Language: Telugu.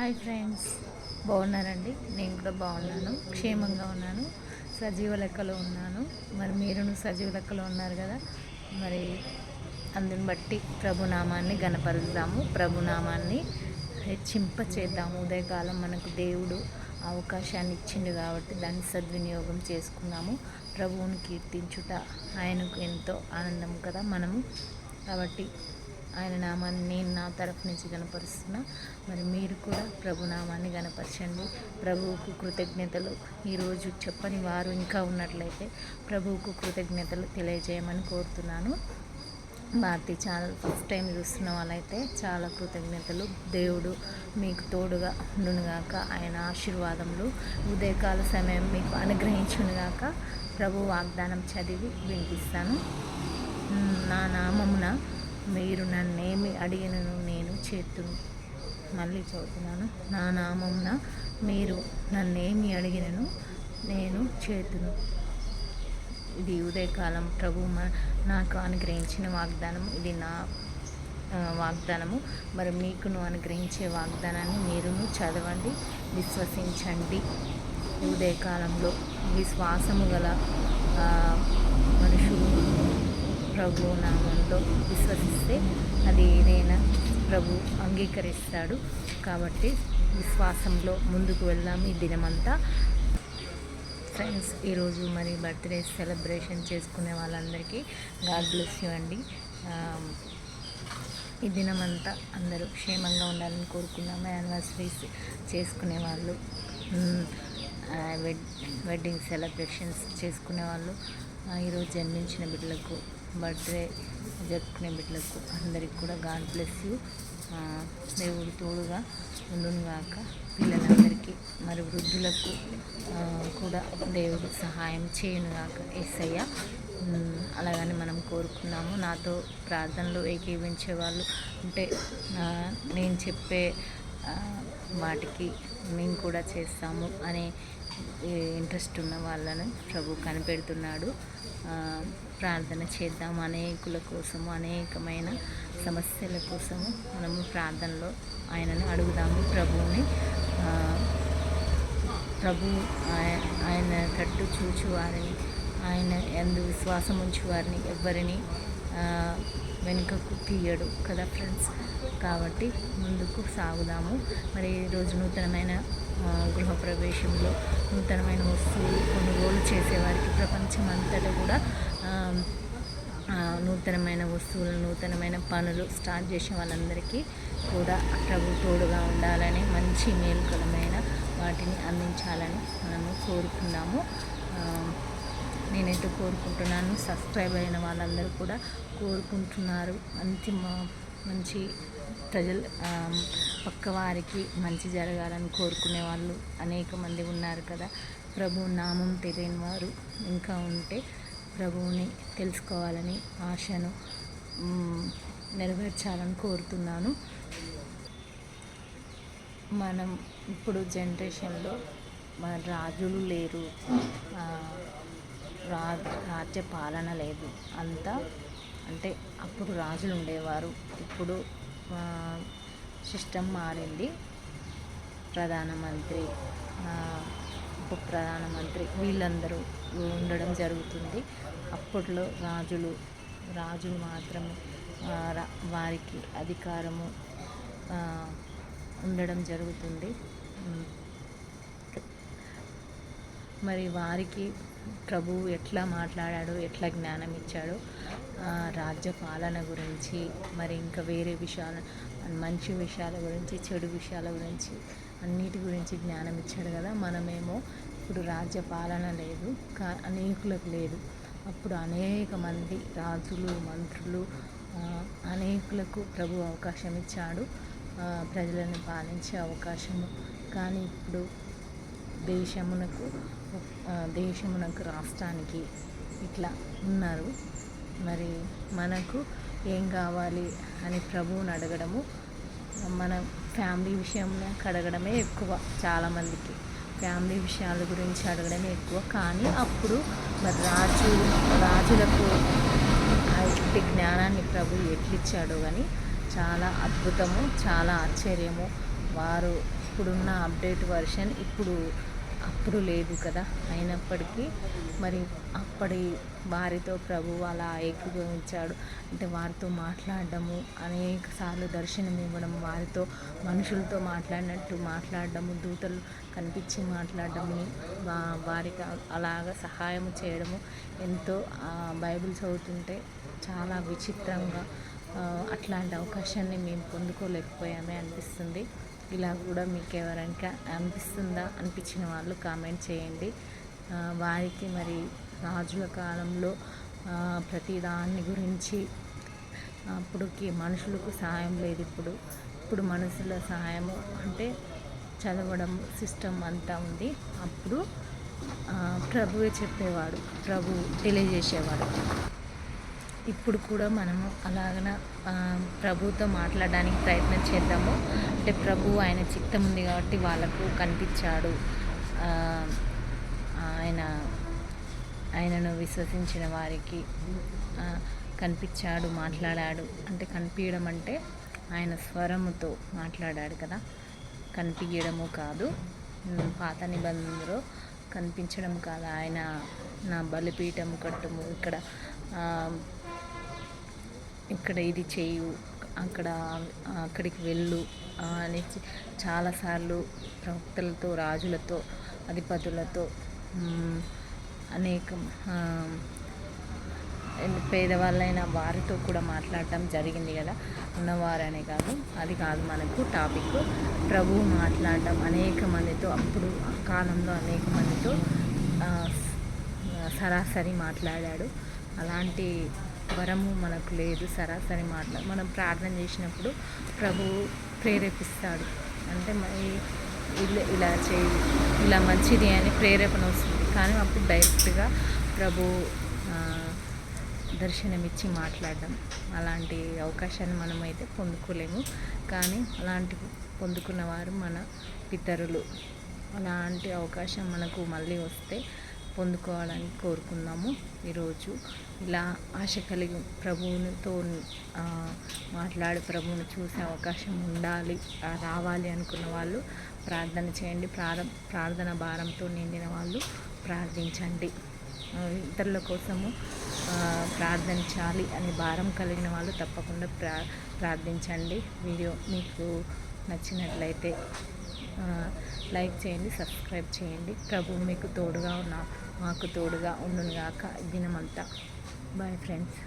Hi friends. బాగున్నారండి? నేను కూడా బాగున్నాను. క్షేమంగా ఉన్నాను. సజీవ లెక్కలో ఉన్నాను. మరి మీరును సజీవ లెక్కలో ఉన్నారు కదా? మరి అందుని బట్టి ప్రభునామాన్ని గణపరుద్దాము. ప్రభునామాన్ని హెచ్చింప చేద్దాము. ఉదయకాలం మనకు దేవుడు అవకాశాన్ని ఇచ్చిండు కాబట్టి దాన్ని సద్వినియోగం చేసుకున్నాము. ప్రభువుని కీర్తించుట ఆయనకు ఎంతో ఆనందం కదా మనము. కాబట్టి ఆయన నామాన్ని నేను నా తరఫు నుంచి కనపరుస్తున్నా మరి మీరు కూడా ప్రభు నామాన్ని గనపరచండి ప్రభువుకు కృతజ్ఞతలు. ఈరోజు చెప్పని వారు ఇంకా ఉన్నట్లయితే ప్రభువుకు కృతజ్ఞతలు తెలియజేయమని కోరుతున్నాను. భారతి ఛానల్ ఫస్ట్ టైం చూస్తున్న వాళ్ళైతే చాలా కృతజ్ఞతలు. దేవుడు మీకు తోడుగా ఉండునుగాక ఆయన ఆశీర్వాదములు. ఉదయకాల సమయం మీకు అనుగ్రహించునుగాక ప్రభు వాగ్దానం చదివి వినిపిస్తాను. నా నామమున మీరు నన్నేమి అడిగినను నేను చేతును. మళ్ళీ చదువుతున్నాను. నా నామంన మీరు నన్నేమి అడిగినను నేను చేతును. ఇది ఉదయకాలం ప్రభు మ- నాకు అనుగ్రహించిన వాగ్దానం ఇది నా వాగ్దానము. మరి మీకును అనుగ్రహించే వాగ్దానాన్ని మీరును చదవండి విశ్వసించండి. ఉదయకాలంలో విశ్వాసము గల మనుషులు ప్రభు నామంలో విశ్వసిస్తే అది ఏదైనా ప్రభు అంగీకరిస్తాడు. కాబట్టి విశ్వాసంలో ముందుకు వెళ్దాం ఈ దినమంతా. ఫ్రెండ్స్ ఈరోజు మరి బర్త్డే సెలబ్రేషన్ చేసుకునే వాళ్ళందరికీ గాడ్ బ్లెస్ యూ అండి. ఈ దినమంతా అందరూ క్షేమంగా ఉండాలని కోరుకున్నాము. యానివర్సరీస్ చేసుకునే వాళ్ళు వెడ్ వెడ్డింగ్ సెలబ్రేషన్స్ చేసుకునే వాళ్ళు ఈరోజు జన్మించిన బిడ్డలకు బర్త్డే జరుపుకునే బిడ్డలకు అందరికి కూడా గాడ్ బ్లెస్ యూ. దేవుడు తోడుగా ఉండునుగాక పిల్లలందరికీ మరి వృద్ధులకు కూడా దేవుడు సహాయం చేయునుగాక ఎస్ఐయ అలాగని మనం కోరుకున్నాము. నాతో ప్రార్థనలు ఏకీవించే వాళ్ళు అంటే నేను చెప్పే వాటికి మేము కూడా చేస్తాము అనే ఇంట్రెస్ట్ ఉన్న వాళ్ళని ప్రభు కనిపెడుతున్నాడు. ప్రార్థన చేద్దాం అనేకుల కోసము అనేకమైన సమస్యల కోసము మనము ప్రార్థనలో ఆయనను అడుగుదాము ప్రభువుని. ప్రభు ఆయన కట్టు చూచువారిని ఆయన ఎందు విశ్వాసం ఉంచు వారిని వెనుకకు తీయడు కదా ఫ్రెండ్స్ కాబట్టి ముందుకు సాగుదాము. మరి ఈరోజు నూతనమైన గృహప్రవేశంలో నూతనమైన వస్తువులు కొనుగోలు చేసేవారికి ప్రపంచం అంతటా కూడా నూతనమైన వస్తువులు నూతనమైన పనులు స్టార్ట్ చేసే వాళ్ళందరికీ కూడా ప్రభు తోడుగా ఉండాలని మంచి మేలుకరమైన వాటిని అందించాలని మనము కోరుకున్నాము నేనైతే కోరుకుంటున్నాను. సబ్స్క్రైబ్ అయిన వాళ్ళందరూ కూడా కోరుకుంటున్నారు. మంచి మంచి ప్రజలు పక్కవారికి పక్క వారికి మంచి జరగాలని కోరుకునే వాళ్ళు అనేక మంది ఉన్నారు కదా. ప్రభు నామం తెలియని వారు ఇంకా ఉంటే ప్రభువుని తెలుసుకోవాలని ఆశను నెరవేర్చాలని కోరుతున్నాను. మనం ఇప్పుడు జనరేషన్లో మన రాజులు లేరు. రా రాజ్య పాలన లేదు. అంతా అంటే అప్పుడు రాజులు ఉండేవారు. ఇప్పుడు సిస్టమ్ మారింది. ప్రధానమంత్రి ఉప ప్రధానమంత్రి వీళ్ళందరూ ఉండడం జరుగుతుంది. అప్పట్లో రాజులు రాజులు మాత్రమే వారికి అధికారము ఉండడం జరుగుతుంది. మరి వారికి ప్రభువు ఎట్లా మాట్లాడాడు ఎట్లా జ్ఞానం ఇచ్చాడో రాజ్యపాలన రాజ్య పాలన గురించి మరి ఇంకా వేరే విషయాల మంచి విషయాల గురించి చెడు విషయాల గురించి అన్నిటి గురించి జ్ఞానం ఇచ్చాడు కదా. మనమేమో ఇప్పుడు రాజ్య పాలన లేదు కా అనేకులకు లేదు. అప్పుడు అనేక మంది రాజులు మంత్రులు అనేకులకు ప్రభు అవకాశం ఇచ్చాడు. ప్రజలను పాలించే అవకాశము. కానీ ఇప్పుడు దేశమునకు దేశమునకు రాష్ట్రానికి ఇట్లా ఉన్నారు. మరి మనకు ఏం కావాలి అని ప్రభువుని అడగడము మన ఫ్యామిలీ విషయంలో అడగడమే ఎక్కువ చాలామందికి. ఫ్యామిలీ విషయాల గురించి అడగడమే ఎక్కువ. కానీ అప్పుడు మరి రాజు రాజులకు ఇట్టి జ్ఞానాన్ని ప్రభు ఎట్లిచ్చాడో కానీ చాలా అద్భుతము చాలా ఆశ్చర్యము. వారు ఇప్పుడున్న అప్డేట్ వర్షన్ ఇప్పుడు అప్పుడు లేదు కదా. అయినప్పటికీ మరి అప్పటి వారితో ప్రభు అలా ఏకీభవించాడు. అంటే వారితో మాట్లాడడము అనేక సార్లు దర్శనం ఇవ్వడం వారితో మనుషులతో మాట్లాడినట్టు మాట్లాడడము దూతలు కనిపించి మాట్లాడడము వా- వారికి అలాగ సహాయం చేయడము ఎంతో బైబిల్ చదువుతుంటే చాలా విచిత్రంగా అట్లాంటి అవకాశాన్ని మేము పొందుకోలేకపోయామే అనిపిస్తుంది. ఇలా కూడా మీకు ఎవరైనా అనిపిస్తుందా? అనిపించిన వాళ్ళు కామెంట్ చేయండి. వారికి మరి రాజుల కాలంలో ఆ, ప్రతి గురించి అప్పుడుకి మనుషులకు సహాయం లేదు ఇప్పుడు. ఇప్పుడు మనుషుల సహాయము అంటే చదవడం సిస్టమ్ అంతా ఉంది. అప్పుడు ప్రభువే చెప్పేవాడు ప్రభు తెలియజేసేవాడు. ఇప్పుడు కూడా మనము అలాగన ప్రభుతో మాట్లాడడానికి ప్రయత్నం చేద్దాము. అంటే ప్రభు ఆయన చిత్తం ఉంది కాబట్టి వాళ్ళకు కనిపించాడు. ఆయన ఆయనను విశ్వసించిన వారికి కనిపించాడు మాట్లాడాడు. అంటే కనిపించడం అంటే ఆయన స్వరముతో మాట్లాడాడు కదా. కనిపించడము కాదు. పాత నిబంధనలో కనిపించడం కాదు. ఆయన నా బలిపీఠం కట్టుము. ఇక్కడ ఇక్కడ ఇది చేయు అక్కడ అక్కడికి వెళ్ళు ఆ, అని చాలాసార్లు ప్రవక్తలతో రాజులతో అధిపతులతో అనేక అనేకం పేదవాళ్ళైన వారితో కూడా మాట్లాడటం జరిగింది కదా. ఉన్నవారనే కాదు అది కాదు మనకు టాపిక్. ప్రభువు మాట్లాడటం అనేక మందితో అప్పుడు ఆ కాలంలో అనేక మందితో సరాసరి మాట్లాడాడు. అలాంటి వరము మనకు లేదు సరాసరి మాట్లా. మనం ప్రార్థన చేసినప్పుడు ప్రభువు ప్రేరేపిస్తాడు. అంటే మరి ఇలా ఇలా చేయి ఇలా మంచిది అని ప్రేరేపణ వస్తుంది. కానీ అప్పుడు డైరెక్ట్గా ప్రభు దర్శనమిచ్చి మాట్లాడడం. అలాంటి అవకాశాన్ని మనమైతే పొందుకోలేము. కానీ అలాంటి పొందుకున్న వారు మన పితరులు. అలాంటి అవకాశం మనకు మళ్ళీ వస్తే పొందుకోవాలని కోరుకుందాము. ఈరోజు ఇలా ఆశ కలిగి ప్రభువునితో మాట్లాడి ప్రభువుని చూసే అవకాశం ఉండాలి రావాలి అనుకున్న వాళ్ళు ప్రార్థన చేయండి. ప్రార ప్రార్థన భారంతో నిండిన వాళ్ళు ప్రార్థించండి. ఇతరుల కోసము ప్రార్థించాలి అనే భారం కలిగిన వాళ్ళు తప్పకుండా ప్రా ప్రార్థించండి. వీడియో మీకు నచ్చినట్లయితే లైక్ చేయండి సబ్స్క్రైబ్ చేయండి. ప్రభు మీకు తోడుగా ఉన్న మాకు తోడుగా ఉండునుగాక దినమంతా. Bye friends